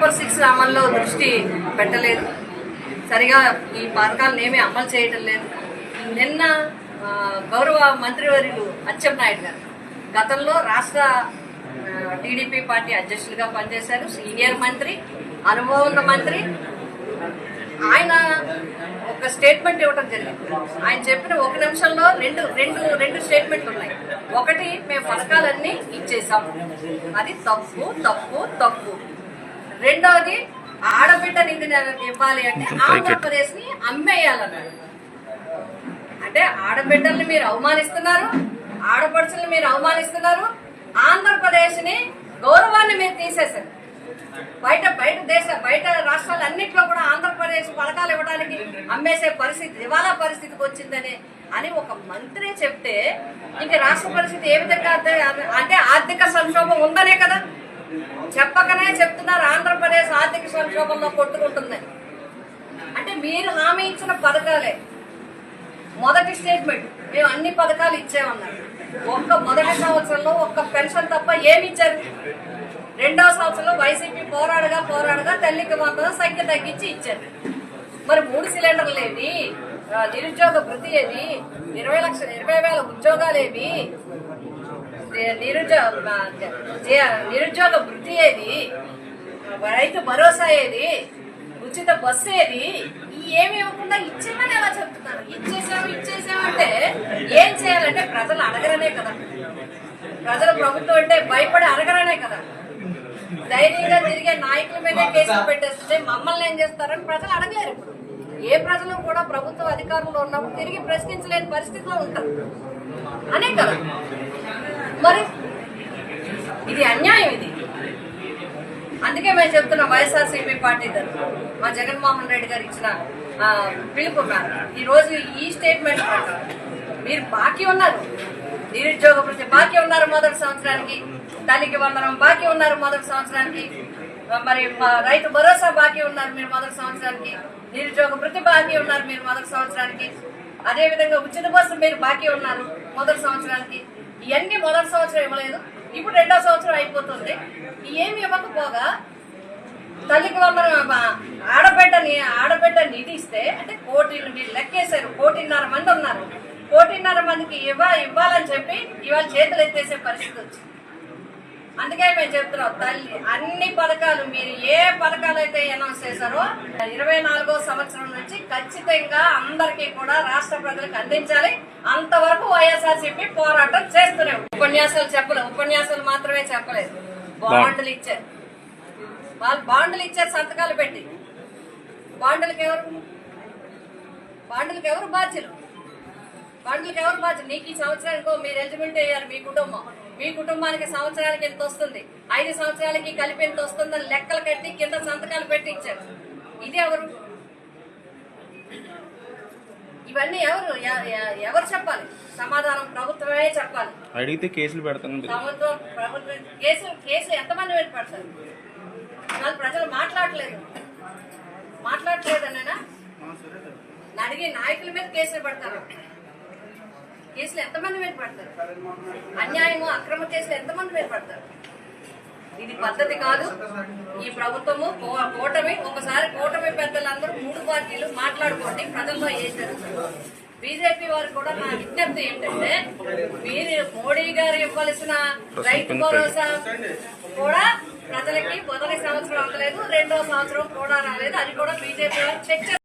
Super six అమల్లో దృష్టి పెట్టలేదు. సరిగా ఈ పథకాలను ఏమీ అమలు చేయటం లేదు. నిన్న గౌరవ మంత్రివర్యులు అచ్చెన్నాయుడు గారు గతంలో రాష్ట్ర టీడీపీ పార్టీ అధ్యక్షులుగా పనిచేశారు. సీనియర్ మంత్రి అనుభవం ఉన్న మంత్రి. ఆయన ఒక స్టేట్మెంట్ ఇవ్వడం జరిగింది. ఆయన చెప్పిన ఒక నిమిషంలో రెండు రెండు రెండు స్టేట్మెంట్లు ఉన్నాయి. ఒకటి మేము పథకాలన్నీ ఇచ్చేసాం. అది తప్పు తప్పు తప్పు. రెండవది ఆడబిడ్డ నిధి ఇవ్వాలి అంటే ఆంధ్రప్రదేశ్ని అమ్మేయాలన్నారు అంటే ఆడబిడ్డల్ని మీరు అవమానిస్తున్నారు ఆడపడుచుల్ని మీరు అవమానిస్తున్నారు ఆంధ్రప్రదేశ్ని గౌరవాన్ని మీరు తీసేశారు. బయట బయట దేశ బయట రాష్ట్రాలన్నింటిలో కూడా ఆంధ్రప్రదేశ్ పథకాలు ఇవ్వడానికి అమ్మేసే పరిస్థితి దివాలా పరిస్థితికి వచ్చిందని అని ఒక మంత్రి చెప్తే ఇంక రాష్ట్ర పరిస్థితి ఏ విధంగా అంటే ఆర్థిక సంక్షోభం ఉందనే కదా. చెప్పకనే చెప్తున్నారు. ఆంధ్రప్రదేశ్ ఆర్థిక సంక్షోభంలో కొట్టుకుంటుందని అంటే మీరు హామీ ఇచ్చిన పథకాలే. మొదటి స్టేట్మెంట్. మేము అన్ని పథకాలు ఇచ్చామన్నారు ఒక్క మొదటి సంవత్సరంలో ఒక్క పెన్షన్ తప్ప ఏమి ఇచ్చారు? రెండవ సంవత్సరంలో వైసీపీ పోరాడగా పోరాడగా తల్లికి మాత్రం సంఖ్య తగ్గించి ఇచ్చారు. మరి మూడు సిలిండర్లు ఏవి? నిరుద్యోగ భృతి ఏది ఇరవై లక్షల ఇరవై వేల ఉద్యోగాలు ఏవి? నిరుద్యోగ నిరుద్యోగ భృతి ఏది? రైతు భరోసా ఏది? ఉచిత బస్సు ఏది? ఏమి ఇవ్వకుండా ఇచ్చేమని ఎలా చెప్తున్నారు? ఇచ్చేసాము ఇచ్చేసామంటే ఏం చేయాలంటే ప్రజలు అడగరనే కదా. ప్రజలు ప్రభుత్వం అంటే భయపడి అడగరనే కదా. ధైర్యంగా తిరిగే నాయకుల మీదే కేసులు పెట్టేస్తుంటే మమ్మల్ని ఏం చేస్తారని ప్రజలు అడగలేరు ఇప్పుడు. ఏ ప్రజలు కూడా ప్రభుత్వ అధికారంలో ఉన్నప్పుడు తిరిగి ప్రశ్నించలేని పరిస్థితిలో ఉంటారు. అనే కదా. మరి ఇది అన్యాయం ఇది. అందుకే మేము చెప్తున్న వైఎస్ఆర్సీపీ పార్టీ తరఫున. మా జగన్మోహన్ రెడ్డి గారు ఇచ్చిన పిలుపు మేరకు. ఈ రోజు ఈ స్టేట్మెంట్ మీరు బాకీ ఉన్నారు. నిరుద్యోగ ప్రతి బాకీ ఉన్నారు మొదటి సంవత్సరానికి. తల్లికి వందనం బాకీ ఉన్నారు మొదటి సంవత్సరానికి. మరి మా రైతు భరోసా బాకీ ఉన్నారు మీరు మొదటి సంవత్సరానికి. నిరుద్యోగ వృత్తి బాకీ ఉన్నారు మీరు మొదటి సంవత్సరానికి. అదేవిధంగా ఉచిత బస్సు మీరు బాకీ ఉన్నారు మొదటి సంవత్సరానికి. ఇవన్నీ మొదటి సంవత్సరం ఇవ్వలేదు. ఇప్పుడు రెండో సంవత్సరం అయిపోతుంది. ఏమి ఇవ్వకపోగా తల్లికి వందన ఆడబిడ్డని ఆడబిడ్డ నిధి ఇస్తే అంటే కోటి మీరు లెక్కేశారు. కోటిన్నర మంది ఉన్నారు. కోటిన్నర మందికి ఇవ్వ ఇవ్వాలని చెప్పి ఇవాళ చేతులు ఎత్తేసే పరిస్థితి వచ్చింది. అందుకే మేము చెప్తున్నాం తల్లి అన్ని పథకాలు మీరు ఏ పథకాలు అయితే అనౌన్స్ చేశారో ఇరవై నాలుగో సంవత్సరం నుంచి ఖచ్చితంగా అందరికీ కూడా రాష్ట్ర ప్రజలకు అందించాలి. అంతవరకు వైఎస్ఆర్సీపీ పోరాటం చేస్తూనే ఉపన్యాసాలు చెప్పలేదు ఉపన్యాసాలు మాత్రమే చెప్పలేదు బాండ్లు ఇచ్చారు వాళ్ళు బాండ్లు ఇచ్చారు సంతకాలు పెట్టి. బాండ్లకి ఎవరు? బాండులకు ఎవరు బాధ్యులు? బాండ్లకి ఎవరు బాధ్యులు? నీకు ఈ సంవత్సరానికి మీరు ఎలిజిబిలిటీ అయ్యారు మీ కుటుంబం. మీ కుటుంబానికి సంవత్సరానికి ఎంత వస్తుంది? ఐదు సంవత్సరాలకి కలిపి ఎంత వస్తుందని లెక్కలు కట్టి కింద సంతకాలు పెట్టి ఇచ్చారు. ఇది ఎవరు? ఇవన్నీ ఎవరు? ఎవరు చెప్పాలి? సమాధానం ప్రభుత్వమే చెప్పాలి. అడిగితే కేసులు పెడతాను ప్రభుత్వం ప్రభుత్వం కేసులు కేసులు ఎంతమంది మీద పడతారు వాళ్ళు ప్రజలు మాట్లాడలేదు మాట్లాడలేదనేనా అడిగి నాయకుల మీద కేసులు పెడతారు. కేసులు ఎంతమంది మీద పడతారు అన్యాయము అక్రమ కేసులు ఎంతమంది మీద పడతారు ఇది పద్ధతి కాదు. ఈ ప్రభుత్వము కూటమి ఒకసారి కూటమి పెద్దలందరూ మూడు పార్టీలు మాట్లాడుకోండి. ప్రజల్లో ఏం బీజేపీ వారు కూడా నా విజ్ఞప్తి ఏంటంటే మీరు మోడీ గారు ఇవ్వాల్సిన రైతు భరోసా కూడా ప్రజలకి మొదటి సంవత్సరం అందలేదు రెండో సంవత్సరం కూడా రాలేదు. అది కూడా బీజేపీ వారు చర్చ